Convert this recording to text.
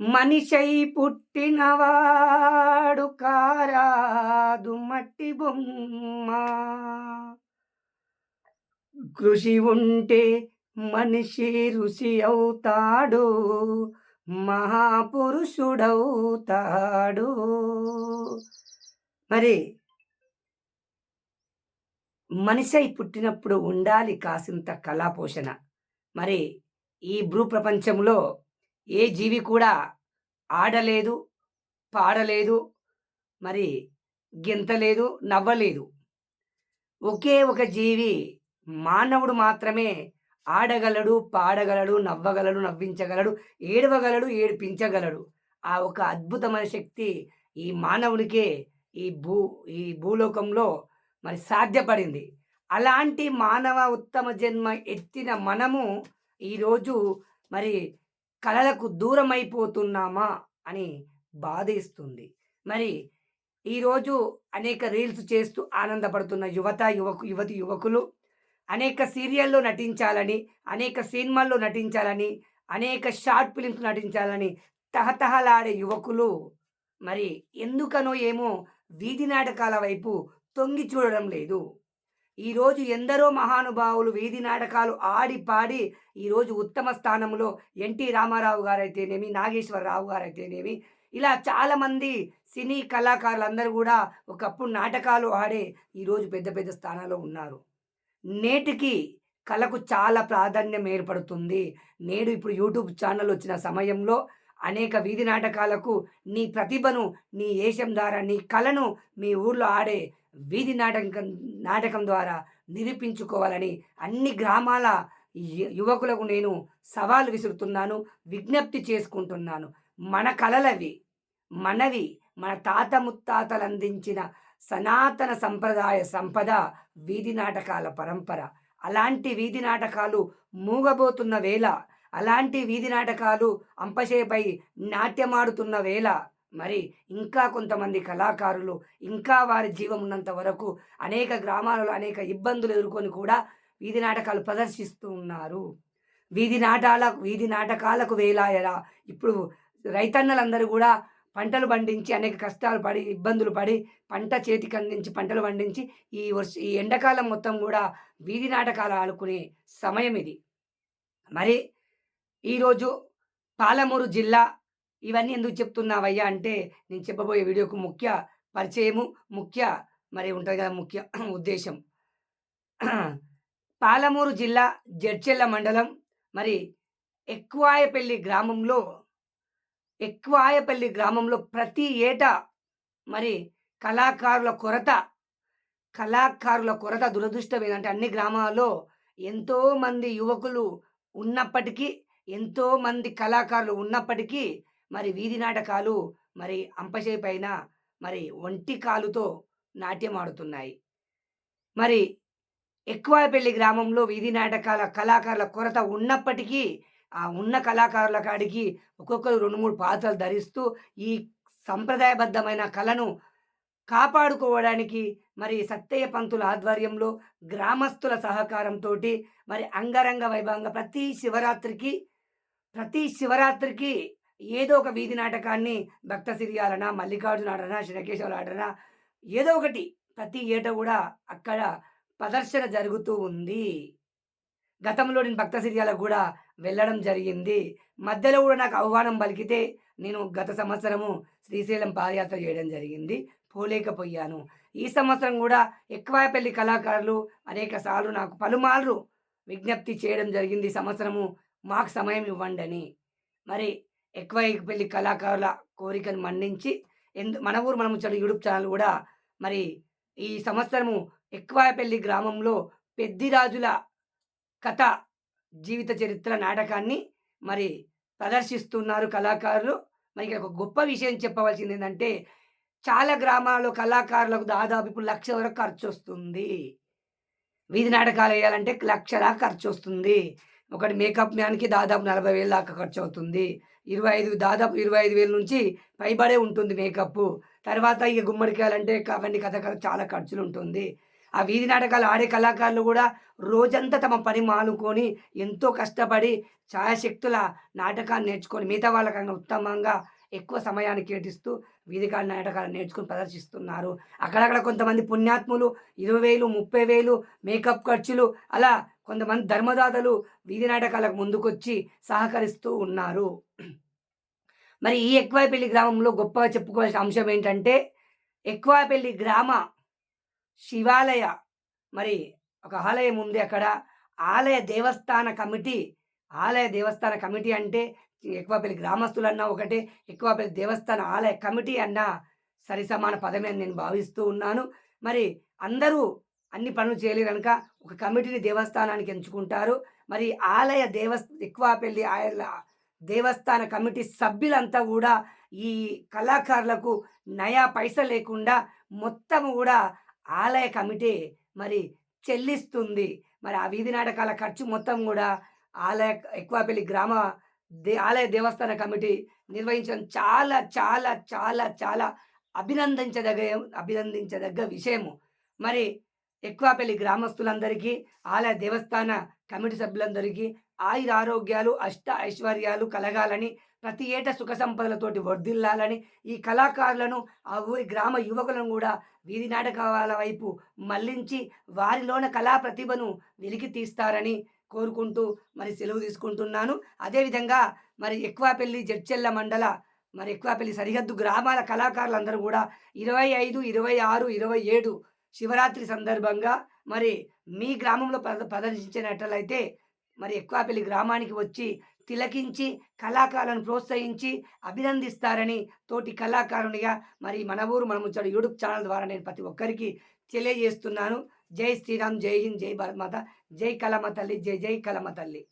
మనిషై పుట్టినవాడు కారాదు మట్టి బొమ్మ. కృషి ఉంటే మనిషి ఋషి అవుతాడు మహాపురుషుడవుతాడు. మరి మనిషై పుట్టినప్పుడు ఉండాలి కాసింత కళాపోషణ. మరి ఈ భూప్రపంచంలో ఏ జీవి కూడా ఆడలేదు పాడలేదు మరి గింతలేదు నవ్వలేదు. ఒకే ఒక జీవి మానవుడు మాత్రమే ఆడగలడు పాడగలడు నవ్వగలడు నవ్వించగలడు ఏడవగలడు ఏడిపించగలడు. ఆ ఒక అద్భుతమైన శక్తి ఈ మానవునికే ఈ భూ ఈ భూలోకంలో మరి సాధ్యపడింది. అలాంటి మానవ ఉత్తమ జన్మ ఎత్తిన మనము ఈరోజు మరి కళలకు దూరమైపోతున్నామా అని బాధేస్తుంది. మరి ఈరోజు అనేక రీల్స్ చేస్తూ ఆనందపడుతున్న యువత యువకు యువతి యువకులు అనేక సీరియల్లో నటించాలని అనేక సినిమాల్లో నటించాలని అనేక షార్ట్ ఫిలిమ్స్ నటించాలని తహతహలాడే యువకులు మరి ఎందుకనో ఏమో వీధి నాటకాల వైపు తొంగి చూడడం లేదు. ఈరోజు ఎందరో మహానుభావులు వీధి నాటకాలు ఆడి పాడి ఈరోజు ఉత్తమ స్థానంలో ఎన్టీ రామారావు గారైతేనేమి నాగేశ్వరరావు గారైతేనేమి ఇలా చాలామంది సినీ కళాకారులందరూ కూడా ఒకప్పుడు నాటకాలు ఆడే ఈరోజు పెద్ద పెద్ద స్థానాల్లో ఉన్నారు. నేటికి కళకు చాలా ప్రాధాన్యం ఏర్పడుతుంది. నేడు ఇప్పుడు యూట్యూబ్ ఛానల్ వచ్చిన సమయంలో అనేక వీధి నాటకాలకు నీ ప్రతిభను నీ ఏషం ద్వారా నీ కళను మీ ఊర్లో ఆడే వీధి నాటకం నాటకం ద్వారా నిరూపించుకోవాలని అన్ని గ్రామాల యువకులకు నేను సవాలు విసురుతున్నాను విజ్ఞప్తి చేసుకుంటున్నాను. మన కళలవి మనవి మన తాత ముత్తాతలు అందించిన సనాతన సంప్రదాయ సంపద వీధి నాటకాల పరంపర. అలాంటి వీధి నాటకాలు మూగబోతున్న వేళ అలాంటి వీధి నాటకాలు అంపశేపై నాట్యమాడుతున్న వేళ మరి ఇంకా కొంతమంది కళాకారులు ఇంకా వారి జీవం ఉన్నంత వరకు అనేక గ్రామాలలో అనేక ఇబ్బందులు ఎదుర్కొని కూడా వీధి నాటకాలు ప్రదర్శిస్తూ ఉన్నారు. వీధి నాటాల వీధి నాటకాలకు వేలాయరా ఇప్పుడు రైతన్నలందరూ కూడా పంటలు పండించి అనేక కష్టాలు పడి ఇబ్బందులు పడి పంట చేతికి అందించి పంటలు పండించి ఈ వర్ష ఈ ఎండాకాలం మొత్తం కూడా వీధి నాటకాలు ఆడుకునే సమయం ఇది. మరి ఈరోజు పాలమూరు జిల్లా ఇవన్నీ ఎందుకు చెప్తున్నావయ్యా అంటే నేను చెప్పబోయే వీడియోకు ముఖ్య పరిచయము ముఖ్య మరి ఉంటుంది కదా ముఖ్య ఉద్దేశం. పాలమూరు జిల్లా జడ్చెల్ల మండలం మరి ఎక్కువాయపల్లి గ్రామంలో ఎక్కువాయపల్లి గ్రామంలో ప్రతి ఏటా మరి కళాకారుల కొరత కళాకారుల కొరత దురదృష్టం ఏంటంటే అన్ని గ్రామాల్లో ఎంతోమంది యువకులు ఉన్నప్పటికీ ఎంతోమంది కళాకారులు ఉన్నప్పటికీ మరి వీధి నాటకాలు మరి అంపశై పైన మరి ఒంటి కాలుతో నాట్యం ఆడుతున్నాయి. మరి ఎక్కువపల్లి గ్రామంలో వీధి నాటకాల కళాకారుల కొరత ఉన్నప్పటికీ ఆ ఉన్న కళాకారుల కాడికి ఒక్కొక్కరు రెండు మూడు పాత్రలు ధరిస్తూ ఈ సంప్రదాయబద్ధమైన కళను కాపాడుకోవడానికి మరి సత్తయ్య పంతుల ఆధ్వర్యంలో గ్రామస్తుల సహకారంతో మరి అంగరంగ వైభవంగా ప్రతి శివరాత్రికి ప్రతి శివరాత్రికి ఏదో ఒక వీధి నాటకాన్ని భక్త సిరియాలన మల్లికార్జున ఆడనా శనకేశ్వర ఆడనా ఏదో ఒకటి ప్రతి ఏట కూడా అక్కడ ప్రదర్శన జరుగుతూ ఉంది. గతంలో నేను భక్త సిరియాలకు కూడా వెళ్ళడం జరిగింది. మధ్యలో కూడా నాకు ఆహ్వానం పలికితే నేను గత సంవత్సరము శ్రీశైలం పాదయాత్ర చేయడం జరిగింది. పోలేకపోయాను. ఈ సంవత్సరం కూడా ఎక్కువపల్లి కళాకారులు అనేక సార్లు నాకు పలుమార్లు విజ్ఞప్తి చేయడం జరిగింది. సంవత్సరము మాకు సమయం ఇవ్వండి అని మరి ఎక్కువ పెళ్ళి కళాకారుల కోరికను మన్నించి ఎందు మన ఊరు మనం చాలా యూట్యూబ్ ఛానల్ కూడా మరి ఈ సంవత్సరము ఎక్కువపల్లి గ్రామంలో పెద్దిరాజుల కథ జీవిత చరిత్ర నాటకాన్ని మరి ప్రదర్శిస్తున్నారు కళాకారులు. మరి ఇక్కడ ఒక గొప్ప విషయం చెప్పవలసింది ఏంటంటే చాలా గ్రామాల్లో కళాకారులకు దాదాపు ఇప్పుడు లక్ష వరకు ఖర్చు వస్తుంది వీధి నాటకాలు వేయాలంటే లక్షలా ఖర్చు వస్తుంది ఒకటి మేకప్ మ్యాన్కి దాదాపు నలభై వేలు దాకా ఖర్చు అవుతుంది ఇరవై ఐదు దాదాపు ఇరవై ఐదు వేల నుంచి పైబడే ఉంటుంది మేకప్ తర్వాత ఇక గుమ్మడికాయలంటే అవన్నీ కథ చాలా ఖర్చులు ఉంటుంది ఆ వీధి నాటకాలు ఆడే కళాకారులు కూడా రోజంతా తమ పని మానుకొని ఎంతో కష్టపడి ఛాయాశక్తుల నాటకాన్ని నేర్చుకొని మిగతా వాళ్ళకన్నా ఉత్తమంగా ఎక్కువ సమయాన్ని కేటిస్తూ వీధికాల నాటకాలు నేర్చుకొని ప్రదర్శిస్తున్నారు. అక్కడక్కడ కొంతమంది పుణ్యాత్ములు ఇరవై వేలు ముప్పై వేలు మేకప్ ఖర్చులు అలా కొంతమంది ధర్మదాతలు వీధి నాటకాలకు ముందుకొచ్చి సహకరిస్తూ ఉన్నారు. మరి ఈ ఎక్కువపల్లి గ్రామంలో గొప్పగా చెప్పుకోవాల్సిన అంశం ఏంటంటే ఎక్కువపల్లి గ్రామ శివాలయ మరి ఒక ఆలయం ఉంది అక్కడ. ఆలయ దేవస్థాన కమిటీ ఆలయ దేవస్థాన కమిటీ అంటే ఎక్కువపల్లి గ్రామస్తులన్నా ఒకటే ఎక్కువపల్లి దేవస్థాన ఆలయ కమిటీ అన్న సరిసమాన పదమే అని నేను భావిస్తూ ఉన్నాను. మరి అందరూ అన్ని పనులు చేయలేరు కనుక ఒక కమిటీని దేవస్థానానికి ఎంచుకుంటారు. మరి ఆలయ దేవస్థ ఎక్కువపల్లి ఆయ దేవస్థాన కమిటీ సభ్యులంతా కూడా ఈ కళాకారులకు నయా పైస లేకుండా మొత్తం కూడా ఆలయ కమిటీ మరి చెల్లిస్తుంది. మరి ఆ వీధి నాటకాల ఖర్చు మొత్తం కూడా ఆలయ ఎక్కువపల్లి గ్రామ దే ఆలయ దేవస్థాన కమిటీ నిర్వహించడం చాలా చాలా చాలా చాలా అభినందించదగ అభినందించదగ్గ విషయము. మరి ఎక్కువపల్లి గ్రామస్తులందరికీ ఆలయ దేవస్థాన కమిటీ సభ్యులందరికీ ఆయుర ఆరోగ్యాలు అష్ట ఐశ్వర్యాలు కలగాలని ప్రతి ఏటా సుఖ సంపదలతోటి వర్ధిల్లాలని ఈ కళాకారులను ఆ ఊరి గ్రామ యువకులను కూడా వీధి నాటకాల వైపు మళ్ళించి వారిలోన కళా ప్రతిభను వెలికి తీస్తారని కోరుకుంటూ మరి సెలవు తీసుకుంటున్నాను. అదేవిధంగా మరి ఎక్కువపల్లి జడ్చెల్ల మండల మరి ఎక్కువపల్లి సరిహద్దు గ్రామాల కళాకారులందరూ కూడా ఇరవై ఐదు ఇరవై ఆరు ఇరవై ఏడు శివరాత్రి సందర్భంగా మరి మీ గ్రామంలో ప్రద ప్రదర్శించినట్లయితే మరి ఎక్కువపల్లి గ్రామానికి వచ్చి తిలకించి కళాకారులను ప్రోత్సహించి అభినందిస్తారని తోటి కళాకారునిగా మరి మన ఊరు మన ముచ్చడు యూట్యూబ్ ఛానల్ ద్వారా నేను ప్రతి ఒక్కరికి తెలియజేస్తున్నాను. జై శ్రీరామ్ జై హింద్ జై భారత్ మాత జై కలమ తల్లి జై జై కలమ తల్లి.